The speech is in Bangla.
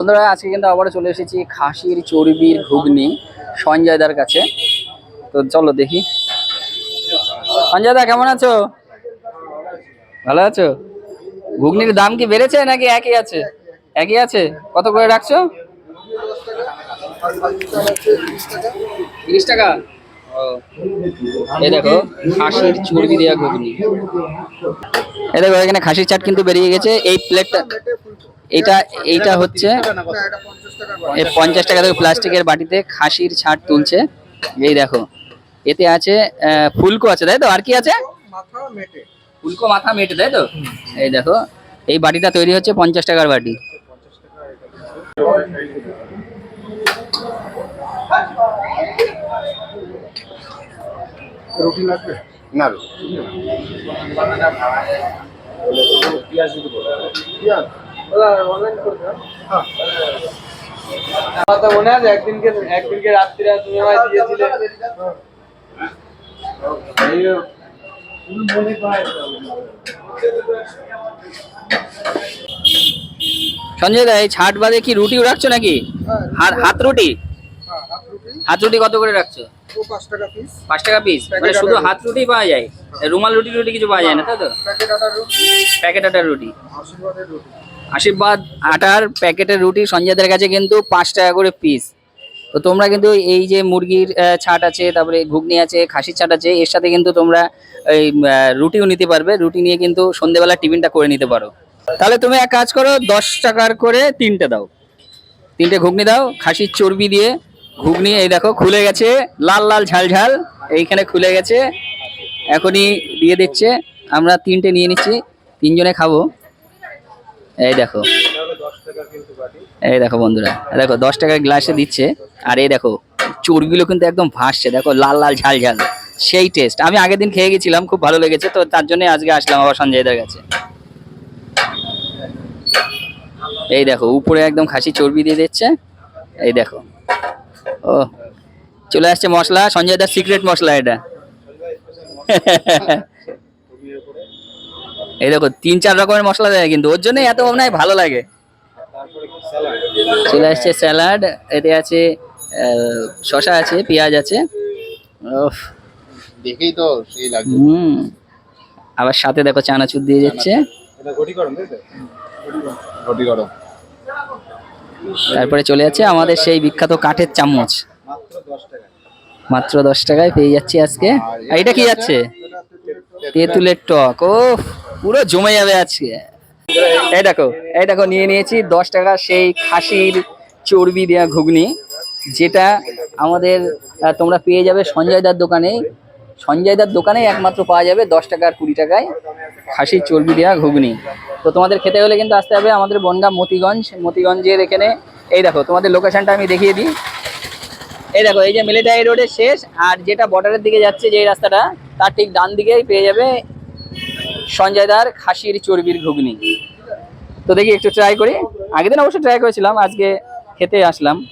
বন্ধুরা, আজকে কিন্তু আবারও চলে এসেছি খাসির, চর্বির ঘুগনি সঞ্জয়দার কাছে। তো চলো দেখি। সঞ্জয়দা কেমন আছো? ভালো আছো? ঘুগনির দাম কি বেড়েছে নাকি একই আছে? একই আছে? কত করে রাখছো? তিরিশ টাকা? দেখো, খাসির, চর্বি দেওয়া ঘুগনি। এখানে খাসির চাট কিন্তু বেরিয়ে গেছে। এই প্লেটটা এটা এইটা হচ্ছে পঞ্চাশ টাকা থেকে প্লাস্টিকের বাটিতে খাসির ছাট তুলছে। এই দেখো, এতে আছে ফুলকো আছে, তাই তো? আর কি আছে? ফুলকো মাথা মেটে, তাই তো? এই দেখো, এই বাটিটা তৈরি হচ্ছে পঞ্চাশ টাকার বাটি। না তো মনে আছে একদিনকে একদিনকে রাত্রিরে তুমি আমায় দিয়েছিলে। সঞ্জয় দা এই ছাট বাদে কি রুটিও রাখছো নাকি? হাত হাত রুটি? হাত রুটি। কত করে রাখছো? পাঁচ টাকা পিস মানে শুধু হাত রুটি পাওয়া যায়? রুমাল রুটি রুটি কিছু পাওয়া যায় না তাই তো? প্যাকেট আটার রুটি। প্যাকেট আটার রুটি। আশীর্বাদ, আটার প্যাকেটের রুটি সঞ্জয়দের কাছে কিন্তু পাঁচ টাকা করে পিস তো তোমরা কিন্তু এই যে মুরগির ছাট আছে, তারপরে ঘুগনি আছে, খাসির ছাট আছে, এর সাথে কিন্তু তোমরা এই রুটিও নিতে পারবে। রুটি নিয়ে কিন্তু সন্ধেবেলা টিফিনটা করে নিতে পারো। তাহলে তুমি এক কাজ করো, দশ টাকার করে তিনটে দাও। তিনটে ঘুগনি দাও, খাসির চর্বি দিয়ে। ঘুগনি, এই দেখো, খুলে গেছে, লাল লাল ঝাল ঝাল, এইখানে খুলে গেছে। এখনই দিয়ে দিচ্ছে। আমরা তিনটে নিয়ে নিচ্ছি, তিনজনে খাব। এই দেখো। এই দেখো বন্ধুরা, দেখো দশ টাকার গ্লাসে দিচ্ছে, আর এই দেখো চর্বিগুলো কিন্তু একদম ভাসছে, দেখো লাল লাল ঝাল ঝাল, সেই টেস্ট আমি আগের দিন খেয়ে গেছিলাম, খুব ভালো লেগেছে, তো তার জন্য আজকে আসলাম আবার সঞ্জয়দের কাছে। এই দেখো, উপরে একদম খাসি চর্বি দিয়ে দিচ্ছে, এই দেখো। ও, চলে আসছে মশলা, সঞ্জয় দার সিক্রেট মশলা এটা। এই দেখো তিন চার রকমের মশলা দেয় কিন্তু ওর জন্যই এত মনে হয় ভালো লাগে। চলে আসছে স্যালাড এতে আছে শসা আছে পেঁয়াজ আছে। দেখেই তো সেই হুম। আবার সাথে দেখো চানাচুর দিয়ে যাচ্ছে। তারপরে চলে যাচ্ছে আমাদের সেই বিখ্যাত কাঠের চামচ। মাত্র দশ মাত্র দশ টাকায় পেয়ে যাচ্ছি আজকে। আর এটা কি যাচ্ছে? তেঁতুলের টক ও পুরো জমে যাবে আজকে। এই দেখো এই দেখো, নিয়ে নিয়েছি দশ টাকা সেই খাসির চর্বি দেওয়া ঘুগনি, যেটা আমাদের তোমরা পেয়ে যাবে সঞ্জয় সঞ্জয়দার দোকানে সঞ্জয়দার দোকানেই একমাত্র পাওয়া যাবে দশ টাকা আর কুড়ি টাকায় খাসির চর্বি দেওয়া ঘুগনি। তো তোমাদের খেতে হলে কিন্তু আসতে হবে আমাদের বনগাঁ মতিগঞ্জ। মতিগঞ্জের এখানে, এই দেখো, তোমাদের লোকেশনটা আমি দেখিয়ে দিই। এই দেখো, এই যে মিলিটারি রোডের শেষ, আর যেটা বর্ডারের দিকে যাচ্ছে যে রাস্তাটা, তার ঠিক ডান দিকেই পেয়ে যাবে সঞ্জয়দার খাসির চর্বির ঘুগনি। তো দেখি একটু ট্রাই করি। আগের দিন অবশ্য ট্রাই করেছিলাম, আজকে খেতে আসলাম।